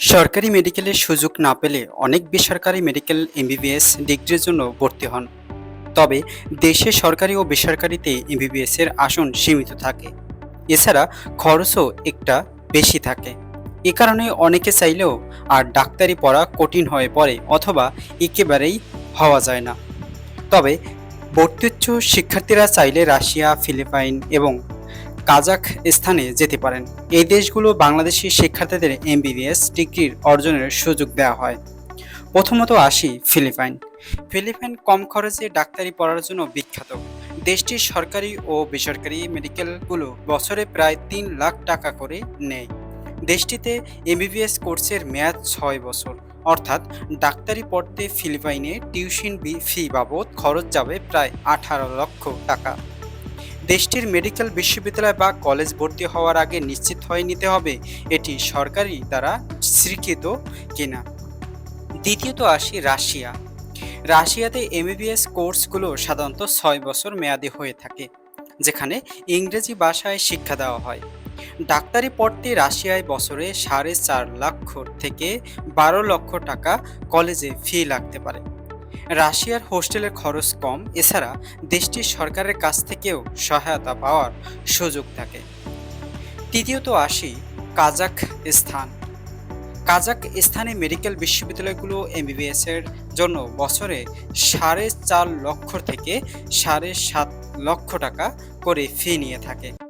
সরকারি মেডিকেলের সুযোগ না পেলে অনেক বেসরকারি মেডিকেল এমবিবিএস ডিগ্রির জন্য ভর্তি হন। তবে দেশে সরকারি ও বেসরকারিতে এমবিবিএস এর আসন সীমিত থাকে। এছাড়া খরচও একটা বেশি থাকে। এ কারণে অনেকে চাইলেও আর ডাক্তারি পড়া কঠিন হয়ে পড়ে অথবা একেবারেই হওয়া যায় না। তবে ভর্তিচ্ছ শিক্ষার্থীরা চাইলে রাশিয়া, ফিলিপাইন এবং কাজাক স্থানে যেতে পারেন। এই দেশগুলো বাংলাদেশি শিক্ষার্থীদের এমবিবিএস ডিগ্রির অর্জনের সুযোগ দেওয়া হয়। প্রথমত আসি ফিলিপাইন। ফিলিপাইন কম খরচে ডাক্তারি পড়ার জন্য বিখ্যাত। দেশটির সরকারি ও বেসরকারি মেডিকেলগুলো বছরে প্রায় তিন লাখ টাকা করে নেয়। দেশটিতে এমবিবিএস কোর্সের মেয়াদ ছয় বছর। অর্থাৎ ডাক্তারি পড়তে ফিলিপাইনে টিউশন ফি বাবদ খরচ যাবে প্রায় আঠারো লক্ষ টাকা। দেশটির মেডিকেল বিশ্ববিদ্যালয় বা কলেজ ভর্তি হওয়ার আগে নিশ্চিত হয়ে নিতে হবে এটি সরকারি দ্বারা স্বীকৃত কিনা। দ্বিতীয়ত আসি রাশিয়া। রাশিয়াতে এমবিবিএস কোর্সগুলো সাধারণত ছয় বছর মেয়াদি হয়ে থাকে, যেখানে ইংরেজি ভাষায় শিক্ষা দেওয়া হয়। ডাক্তারি পড়তে রাশিয়ায় বছরে সাড়ে চার লক্ষ থেকে বারো লক্ষ টাকা কলেজে ফি লাগতে পারে। রাশিয়ার হোস্টেলের খরচ কম, এছাড়া দেশটির সরকারের কাছ থেকেও সহায়তা পাওয়ার সুযোগ থাকে। তৃতীয়ত আসি কাজাক স্থান কাজাক স্থানে মেডিকেল বিশ্ববিদ্যালয়গুলো এমবিবিএস এর জন্য বছরে সাড়ে চার লক্ষ থেকে সাড়ে সাত লক্ষ টাকা করে ফি নিয়ে থাকে।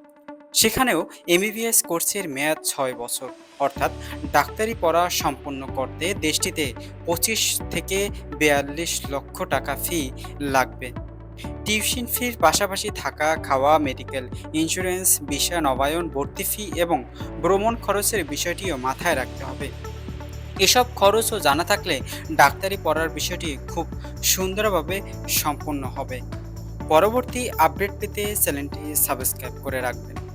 সেখানেও এমবিবিএস কোর্সের মেয়াদ ছয় বছর। অর্থাৎ ডাক্তারি পড়া সম্পন্ন করতে দেশটিতে পঁচিশ থেকে বিয়াল্লিশ লক্ষ টাকা ফি লাগবে। টিউশন ফির পাশাপাশি থাকা, খাওয়া, মেডিকেল, ইন্স্যুরেন্স, ভিসা, নবায়ন, ভর্তি ফি এবং ভ্রমণ খরচের বিষয়টিও মাথায় রাখতে হবে। এসব খরচও জানা থাকলে ডাক্তারি পড়ার বিষয়টি খুব সুন্দরভাবে সম্পন্ন হবে। পরবর্তী আপডেট পেতে চ্যানেলটি সাবস্ক্রাইব করে রাখবেন।